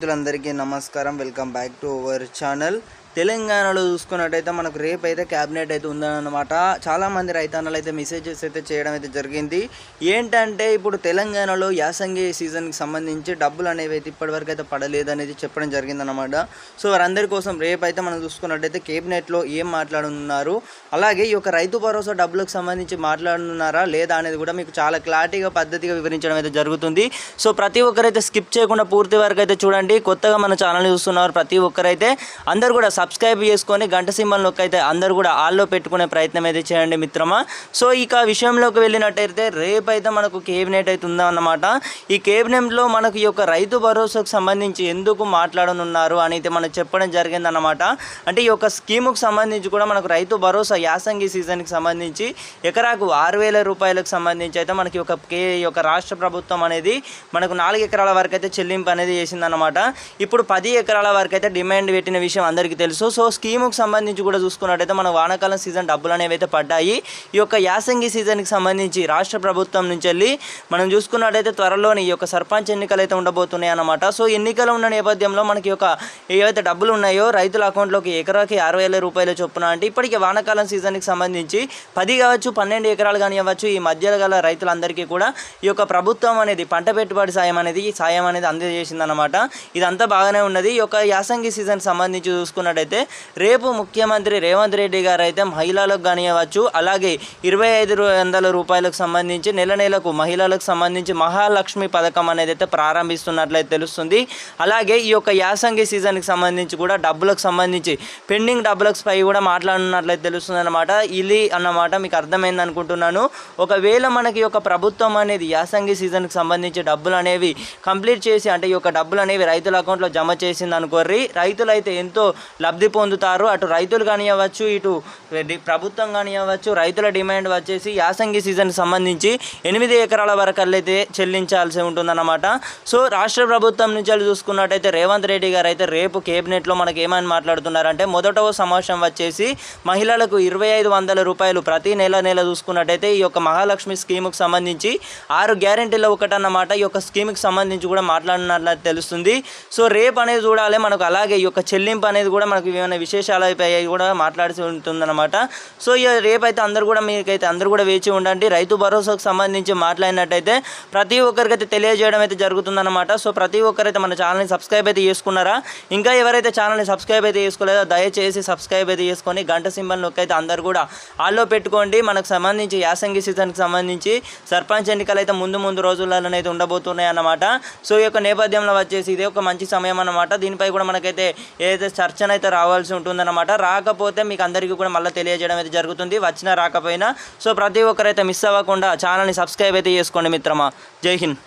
మిత్రులందరికీ నమస్కారం. Welcome back to our channel. తెలంగాణలో చూసుకున్నట్టయితే మనకు రేపు అయితే క్యాబినెట్ అయితే ఉందన్నమాట. చాలామంది రైతన్నలు అయితే మెసేజెస్ అయితే చేయడం అయితే జరిగింది. ఏంటంటే ఇప్పుడు తెలంగాణలో యాసంగి సీజన్కి సంబంధించి డబ్బులు అనేవి అయితే ఇప్పటివరకు అయితే పడలేదు అనేది చెప్పడం జరిగిందన్నమాట. సో వారందరి కోసం రేపు అయితే మనం చూసుకున్నట్టయితే కేబినెట్లో ఏం మాట్లాడుతున్నారు అలాగే ఈ యొక్క రైతు భరోసా డబ్బులకు సంబంధించి మాట్లాడుతున్నారా లేదా అనేది కూడా మీకు చాలా క్లారిటీగా పద్ధతిగా వివరించడం అయితే జరుగుతుంది. సో ప్రతి ఒక్కరైతే స్కిప్ చేయకుండా పూర్తి వరకు అయితే చూడండి. కొత్తగా మన ఛానల్ చూస్తున్నారు ప్రతి ఒక్కరైతే అందరు కూడా సబ్స్క్రైబ్ చేసుకొని గంట సింబల్ నొక్కి అయితే కూడా ఆల్లో పెట్టుకునే ప్రయత్నం అయితే చేయండి మిత్రమా. సో ఇక విషయంలోకి వెళ్ళినట్టయితే రేపు అయితే మనకు కేబినెట్ అయితే ఉందన్నమాట. ఈ కేబినెట్లో మనకు ఈ యొక్క రైతు భరోసాకు సంబంధించి ఎందుకు మాట్లాడనున్నారు అని అయితే మనం చెప్పడం జరిగిందన్నమాట. అంటే ఈ యొక్క స్కీముకు సంబంధించి కూడా మనకు రైతు భరోసా యాసంగి సీజన్కి సంబంధించి ఎకరాకు ఆరు వేల రూపాయలకు సంబంధించి అయితే మనకి ఒక కే యొక్క రాష్ట్ర ప్రభుత్వం అనేది మనకు నాలుగు ఎకరాల వరకు అయితే చెల్లింపు అనేది చేసిందన్నమాట. ఇప్పుడు పది ఎకరాల వరకు అయితే డిమాండ్ పెట్టిన విషయం అందరికీ తెలుసు. సో సో స్కీముకు సంబంధించి కూడా చూసుకున్నట్టయితే మన వానాకాలం సీజన్ డబ్బులు అనేవి అయితే పడ్డాయి. ఈ యొక్క యాసంగి సీజన్కి సంబంధించి రాష్ట్ర ప్రభుత్వం నుంచి వెళ్ళి మనం చూసుకున్నట్టయితే త్వరలోనే ఈ యొక్క సర్పంచ్ ఎన్నికలు అయితే ఉండబోతున్నాయి అన్నమాట. సో ఎన్నికలు ఉన్న నేపథ్యంలో మనకి ఒక ఏవైతే డబ్బులు ఉన్నాయో రైతుల అకౌంట్లోకి ఎకరాకి అరవై వేల రూపాయల చొప్పున అంటే ఇప్పటికీ వానాకాలం సీజన్కి సంబంధించి పది కావచ్చు పన్నెండు ఎకరాలు కానీ అవ్వచ్చు ఈ మధ్యలో గల రైతులందరికీ కూడా ఈ యొక్క ప్రభుత్వం అనేది పంట పెట్టుబడి సాయం అనేది ఈ సాయం అనేది అందజేసిందన్నమాట. ఇదంతా బాగానే ఉన్నది. ఈ యొక్క యాసంగి సీజన్ సంబంధించి చూసుకున్నట్టు చూసుకున్నట్టయితే రేపు ముఖ్యమంత్రి రేవంత్ రెడ్డి గారు అయితే మహిళలకు కానివ్వచ్చు అలాగే ఇరవై ఐదు వందల రూపాయలకు సంబంధించి నెల నెలకు మహిళలకు సంబంధించి మహాలక్ష్మి పథకం అనేది అయితే ప్రారంభిస్తున్నట్లయితే తెలుస్తుంది. అలాగే ఈ యొక్క యాసంగి సీజన్కి సంబంధించి కూడా డబ్బులకు సంబంధించి పెండింగ్ డబ్బులకు పై కూడా మాట్లాడుతున్నట్లయితే తెలుస్తుంది అనమాట ఇది అన్నమాట మీకు అర్థమైంది అనుకుంటున్నాను. ఒకవేళ మనకి ఒక ప్రభుత్వం అనేది యాసంగి సీజన్కి సంబంధించి డబ్బులు అనేవి కంప్లీట్ చేసి అంటే ఈ యొక్క డబ్బులు అనేవి రైతుల అకౌంట్లో జమ చేసింది అనుకోర్రి రైతులు అయితే ఎంతో లబ్ధి పొందుతారు. అటు రైతులు కానివ్వచ్చు ఇటు ప్రభుత్వం కానివ్వచ్చు రైతుల డిమాండ్ వచ్చేసి యాసంగి సీజన్ సంబంధించి ఎనిమిది ఎకరాల వరకు అయితే చెల్లించాల్సి ఉంటుందన్నమాట. సో రాష్ట్ర ప్రభుత్వం నుంచి చూసుకున్నట్టయితే రేవంత్ రెడ్డి గారు అయితే రేపు కేబినెట్లో మనకి ఏమని మాట్లాడుతున్నారంటే మొదటవ సమావేశం వచ్చేసి మహిళలకు ఇరవై ఐదు వందల రూపాయలు ప్రతి నెల నెల చూసుకున్నట్టయితే ఈ యొక్క మహాలక్ష్మి స్కీముకు సంబంధించి ఆరు గ్యారెంటీలో ఒకటన్నమాట. ఈ యొక్క స్కీమ్కి సంబంధించి కూడా మాట్లాడినట్లు తెలుస్తుంది. సో రేపు అనేది చూడాలి. మనకు అలాగే ఈ యొక్క చెల్లింపు అనేది కూడా మనకు ఏమైనా విశేషాలపై కూడా మాట్లాడిసి ఉంటుందన్నమాట. సో ఇక రేపైతే అందరూ కూడా మీకైతే అందరూ కూడా వేచి ఉండండి. రైతు భరోసాకు సంబంధించి మాట్లాడినట్టయితే ప్రతి ఒక్కరికైతే తెలియజేయడం అయితే జరుగుతుందన్నమాట. సో ప్రతి ఒక్కరైతే మన ఛానల్ని సబ్స్క్రైబ్ అయితే చేసుకున్నారా? ఇంకా ఎవరైతే ఛానల్ని సబ్స్క్రైబ్ అయితే చేసుకోలేదో దయచేసి సబ్స్క్రైబ్ అయితే చేసుకొని గంట సింబల్ నొక్కైతే అందరు కూడా ఆల్లో పెట్టుకోండి. మనకు సంబంధించి యాసంగి సీజన్కి సంబంధించి సర్పంచ్ ఎన్నికలు అయితే ముందు ముందు రోజులలో అయితే ఉండబోతున్నాయి అన్నమాట. సో ఈ యొక్క నేపథ్యంలో వచ్చేసి ఇదే ఒక మంచి సమయం అన్నమాట. దీనిపై కూడా మనకైతే ఏదైతే చర్చనైతే అయితే రావాల్సి ఉంటుందన్నమాట. రాకపోతే మీకు అందరికీ కూడా మళ్ళీ తెలియజేయడం అయితే జరుగుతుంది. వచ్చినా రాకపోయినా. సో ప్రతి ఒక్కరైతే మిస్ అవ్వకుండా ఛానల్ని సబ్స్క్రైబ్ అయితే చేసుకోండి మిత్రమా. జై హింద్.